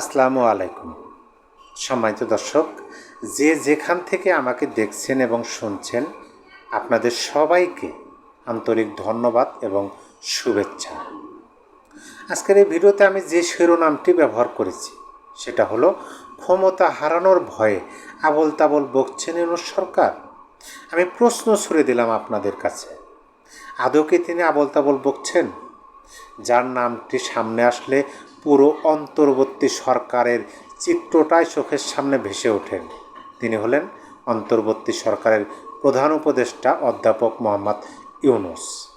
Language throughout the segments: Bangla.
আসসালামু আলাইকুম। সম্মানিত দর্শক, যে যেখান থেকে আমাকে দেখছেন এবং শুনছেন, আপনাদের সবাইকে আন্তরিক ধন্যবাদ এবং শুভেচ্ছা। আজকের এই ভিডিওতে আমি যে শিরোনামটি ব্যবহার করেছি, সেটা হলো, ক্ষমতা হারানোর ভয়ে আবল তাবল বকছেন সরকার। আমি প্রশ্ন ছুড়ে দিলাম আপনাদের কাছে, আদৌ কি তিনি আবল তাবল বকছেন? যার নামটি সামনে আসলে পুরো অন্তর্বর্তী সরকারের চিত্রটাই চোখের সামনে ভেসে ওঠেন তিনি হলেন অন্তর্বর্তী সরকারের প্রধান উপদেষ্টা অধ্যাপক মোহাম্মদ ইউনুস।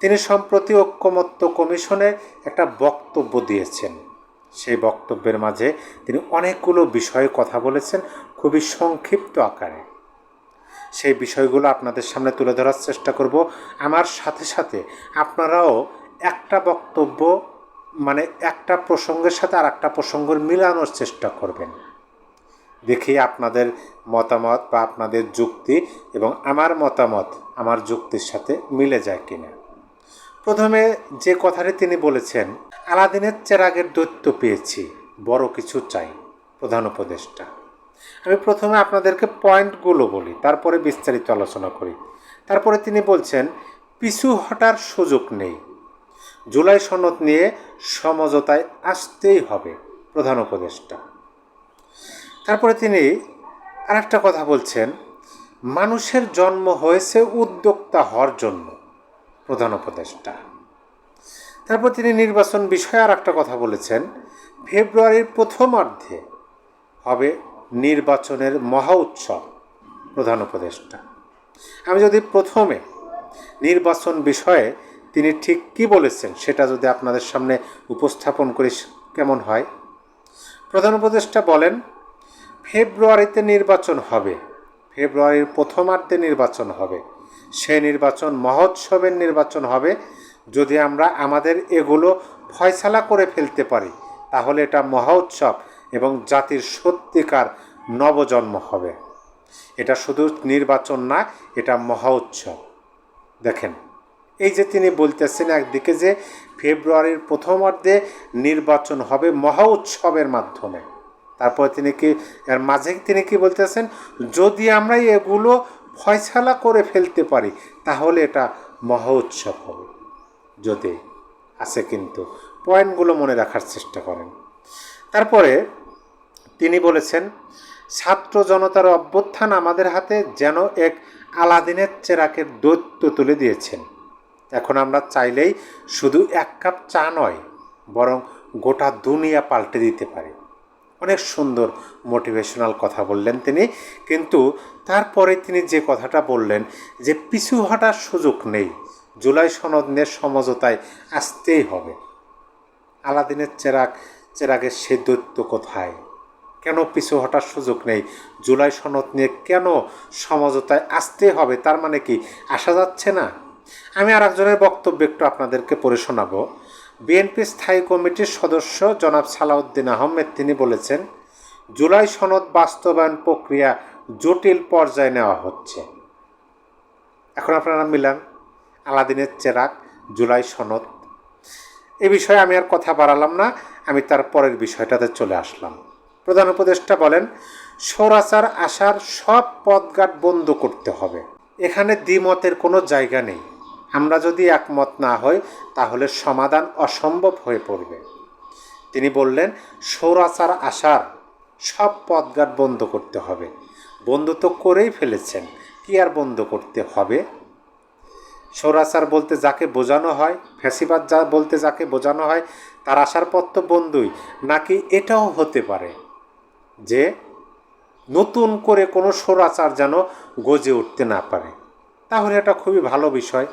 তিনি সম্প্রতি ঐক্যমত্য কমিশনে একটা বক্তব্য দিয়েছেন। সেই বক্তব্যের মাঝে তিনি অনেকগুলো বিষয়ে কথা বলেছেন খুবই সংক্ষিপ্ত আকারে। সেই বিষয়গুলো আপনাদের সামনে তুলে ধরার চেষ্টা করব। আমার সাথে সাথে আপনারাও একটা বক্তব্য মানে একটা প্রসঙ্গের সাথে আর একটা প্রসঙ্গের মিলানোর চেষ্টা করবেন। দেখি আপনাদের মতামত বা আপনাদের যুক্তি এবং আমার মতামত আমার যুক্তির সাথে মিলে যায় কিনা। প্রথমে যে কথাটি তিনি বলেছেন, আলাদিনের চেরাগের দৈত্য পেয়েছি, বড় কিছু চাই। প্রধান উপদেষ্টা। আমি প্রথমে আপনাদেরকে পয়েন্টগুলো বলি, তারপরে বিস্তারিত আলোচনা করি। তারপরে তিনি বলছেন, পিছু হটার সুযোগ নেই জুলাই সনদ নিয়ে সমঝোতায় আসতেই হবে প্রধান উপদেষ্টা। তারপরে তিনি আরেকটা কথা বলছেন, মানুষের জন্ম হয়েছে উদ্যোক্তা হওয়ার জন্য, প্রধান উপদেষ্টা। তারপর তিনি নির্বাচন বিষয়ে আর একটা কথা বলেছেন, ফেব্রুয়ারির প্রথমার্ধে হবে নির্বাচনের মহা উৎসব, প্রধান উপদেষ্টা। আমি যদি প্রথমে নির্বাচন বিষয়ে তিনি ঠিক কি বলেছেন সেটা যদি আপনাদের সামনে উপস্থাপন করি কেমন হয়? প্রধান উপদেষ্টা বলেন, ফেব্রুয়ারিতে নির্বাচন হবে। ফেব্রুয়ারির প্রথমার্ধে নির্বাচন হবে। সেই নির্বাচন মহোৎসবের নির্বাচন হবে। যদি আমরা আমাদের এগুলো ফয়সালা করে ফেলতে পারি, তাহলে এটা মহোৎসব এবং জাতির সত্যিকার নবজন্ম হবে। এটা শুধু নির্বাচন না, এটা মহা উৎসব দেখেন এই যে তিনি বলতেছেন একদিকে যে ফেব্রুয়ারির প্রথমার্ধে নির্বাচন হবে মহা উৎসবের মাধ্যমে। তারপরে তিনি কি, এর মাঝে তিনি কি বলতেছেন, যদি আমরা এগুলো ফয়সালা করে ফেলতে পারি, তাহলে এটা মহা উৎসব হবে। যদি আছে কিন্তু, পয়েন্টগুলো মনে রাখার চেষ্টা করেন। তারপরে তিনি বলেছেন, ছাত্র জনতার অভ্যুত্থান আমাদের হাতে যেন এক আলাদিনের চেরাকের দৈত্য তুলে দিয়েছেন। এখন আমরা চাইলেই শুধু এক কাপ চা নয়, বরং গোটা দুনিয়া পাল্টে দিতে পারি। অনেক সুন্দর মোটিভেশনাল কথা বললেন তিনি, কিন্তু তারপরে তিনি যে কথাটা বললেন যে পিছু হটার সুযোগ নেই, জুলাই সনদ নিয়ে সমঝোতায় আসতেই হবে। আলাদিনের চেরাগ, চেরাগের সে দৈত্য কোথায়? কেন পিছু হটার সুযোগ নেই? জুলাই সনদ নিয়ে কেন সমঝোতায় আসতে হবে? তার মানে কি, আসা যাচ্ছে না? আমি আর একজনের বক্তব্য একটু আপনাদেরকে পড়ে শোনাবো। বিএনপি স্থায়ী কমিটির সদস্য জনাব সালাউদ্দিন আহমেদ, তিনি বলেছেন, জুলাই সনদ বাস্তবায়ন প্রক্রিয়া জটিল পর্যায়ে নেওয়া হচ্ছে। এখন আপনারা মিলান, আলাদিনের চেরাক জুলাই সনদ। এ বিষয়ে আমি আর কথা বাড়ালাম না, আমি তার পরের বিষয়টাতে চলে আসলাম। প্রধান উপদেষ্টা বলেন সৌরাচার আসার সব পথঘাট বন্ধ করতে হবে। এখানে দ্বিমতের কোনো জায়গা নেই। আমরা যদি একমত না হই, তাহলে সমাধান অসম্ভব হয়ে পড়বে। তিনি বললেন, সৌরাচার আসার সব পথঘাট বন্ধ করতে হবে। বন্ধ তো করেই ফেলেছেন, কি আর বন্ধ করতে হবে? সৌরাচার বলতে যাকে বোঝানো হয় ফ্যাসিবাদ যা বলতে যাকে বোঝানো হয়, তার আসার পথ তো বন্ধুই, নাকি এটাও হতে পারে যে নতুন করে কোনো সৌরাচার যেন গজে উঠতে না পারে? তাহলে এটা খুবই ভালো বিষয়।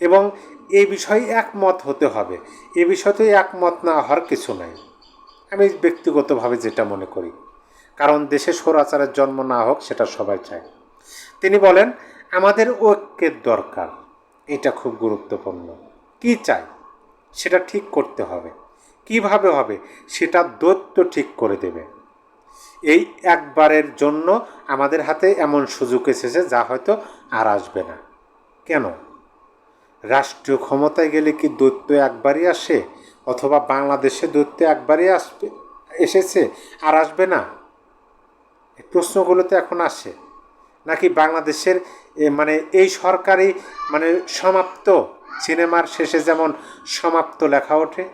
এবং এই বিষয়ে একমত হতে হবে। এ বিষয়তেই একমত না হওয়ার কিছু নাই। আমি ব্যক্তিগতভাবে যেটা মনে করি, কারণ দেশে সৌরাচারের জন্ম না হোক সেটা সবাই চায়। তিনি বলেন, আমাদের ঐক্যের দরকার। এটা খুব গুরুত্বপূর্ণ। কি চাই? সেটা ঠিক করতে হবে। কীভাবে হবে? সেটা দৈত্য ঠিক করে দেবে। এই একবারের জন্য আমাদের হাতে এমন সুযোগ এসেছে যা হয়তো আর আসবে না। কেন? রাষ্ট্রীয় ক্ষমতায় গেলে কি দৈত্য একবারই আসে? অথবা বাংলাদেশে দৈত্য একবারই আসবে, এসেছে আর আসবে না? এই প্রশ্নগুলো তো এখন আসে। নাকি বাংলাদেশের মানে এই সরকারি মানে সমাপ্ত? সিনেমার শেষে যেমন সমাপ্ত লেখা ওঠে,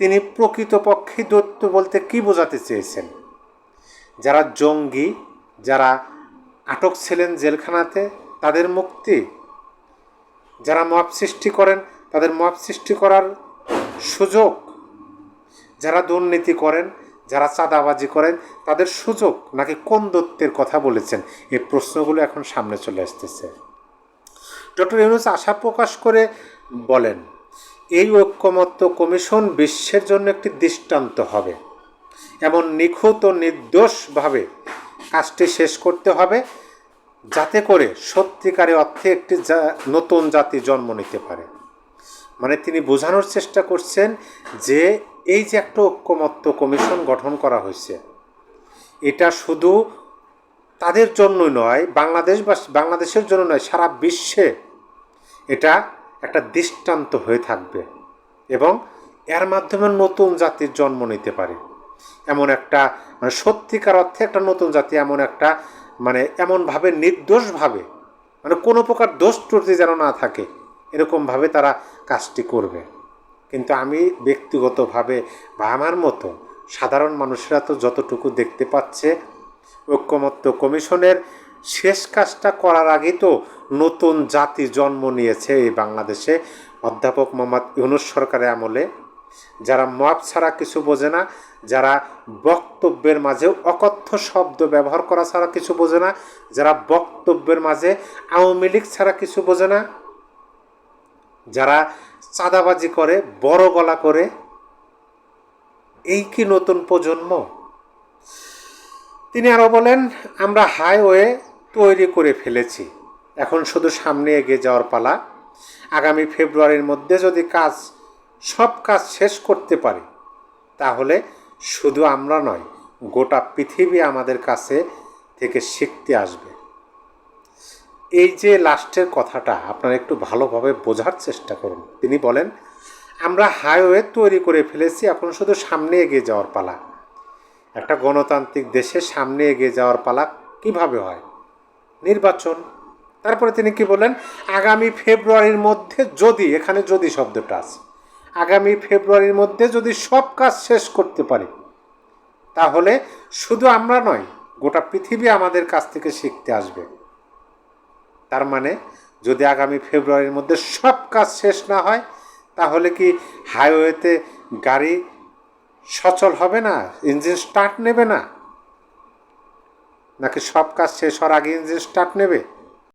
তিনি প্রকৃতপক্ষে দৈত্য বলতে কি বোঝাতে চেয়েছেন? যারা জঙ্গি, যারা আটক ছিলেন জেলখানাতে, তাদের মুক্তি? যারা মব সৃষ্টি করেন, তাদের মব সৃষ্টি করার সুযোগ। যারা দুর্নীতি করেন, যারা চাঁদাবাজি করেন, তাদের সুযোগ নাকি কোন দত্তের কথা বলেছেন? এই প্রশ্নগুলো এখন সামনে চলে আসতেছে। ডক্টর ইউনুস আশা প্রকাশ করে বলেন, এই ঐক্যমত্য কমিশন বিশ্বের জন্য একটি দৃষ্টান্ত হবে। এমন নিখুঁত ও নির্দোষভাবে কাজটি শেষ করতে হবে। যাতে করে সত্যিকারে অর্থে একটি নতুন জাতি জন্ম নিতে পারে। মানে তিনি বোঝানোর চেষ্টা করছেন যে এই যে একটা ঐক্যমত্য কমিশন গঠন করা হয়েছে, এটা শুধু তাদের জন্যই নয়, বাংলাদেশ বা, বাংলাদেশের জন্য নয়, সারা বিশ্বে এটা একটা দৃষ্টান্ত হয়ে থাকবে এবং এর মাধ্যমে নতুন জাতির জন্ম নিতে পারে। এমন একটা মানে সত্যিকার অর্থে একটা নতুন জাতি, এমন একটা মানে এমনভাবে নির্দোষভাবে মানে কোনো প্রকার দোষ ত্রুটি যেন না থাকে, এরকমভাবে তারা কাজটি করবে। কিন্তু আমি ব্যক্তিগতভাবে বা আমার মতো সাধারণ মানুষেরা তো যতটুকু দেখতে পাচ্ছে, ঐক্যমত্য কমিশনের শেষ কাজটা করার আগেই তো নতুন জাতি জন্ম নিয়েছে এই বাংলাদেশে। অধ্যাপক মোহাম্মদ ইউনুস সরকারের আমলে যারা মপ ছাড়া কিছু বোঝে না, যারা বক্তব্যের মাঝে অকথ্য শব্দ ব্যবহার করা ছাড়া কিছু বোঝে না, যারা বক্তব্যের মাঝে আওয়ামী লীগ ছাড়া কিছু বোঝে না, যারা চাঁদাবাজি করে, বড় গলা করে, এই কি নতুন প্রজন্ম? তিনি আরও বলেন, আমরা হাইওয়ে তৈরি করে ফেলেছি। এখন শুধু সামনে এগিয়ে যাওয়ার পালা। আগামী ফেব্রুয়ারির মধ্যে যদি কাজ সব কাজ শেষ করতে পারি। তাহলে শুধু আমরা নয়, গোটা পৃথিবী আমাদের কাছে থেকে শিখতে আসবে। এই যে লাস্টের কথাটা, আপনারা একটু ভালোভাবে বোঝার চেষ্টা করুন। তিনি বলেন, আমরা হাইওয়ে তৈরি করে ফেলেছি, এখন শুধু সামনে এগিয়ে যাওয়ার পালা। একটা গণতান্ত্রিক দেশে সামনে এগিয়ে যাওয়ার পালা কীভাবে হয়? নির্বাচন। তারপরে তিনি কি বলেন আগামী ফেব্রুয়ারির মধ্যে যদি, এখানে যদি শব্দটা আছে। আগামী ফেব্রুয়ারির মধ্যে যদি সব কাজ শেষ করতে পারি, তাহলে শুধু আমরা নয়, গোটা পৃথিবী আমাদের কাছ থেকে শিখতে আসবে। তার মানে যদি আগামী ফেব্রুয়ারির মধ্যে সব কাজ শেষ না হয়, তাহলে কি হাইওয়েতে গাড়ি সচল হবে না? ইঞ্জিন স্টার্ট নেবে না? নাকি সব কাজ শেষ হওয়ার আগে ইঞ্জিন স্টার্ট নেবে?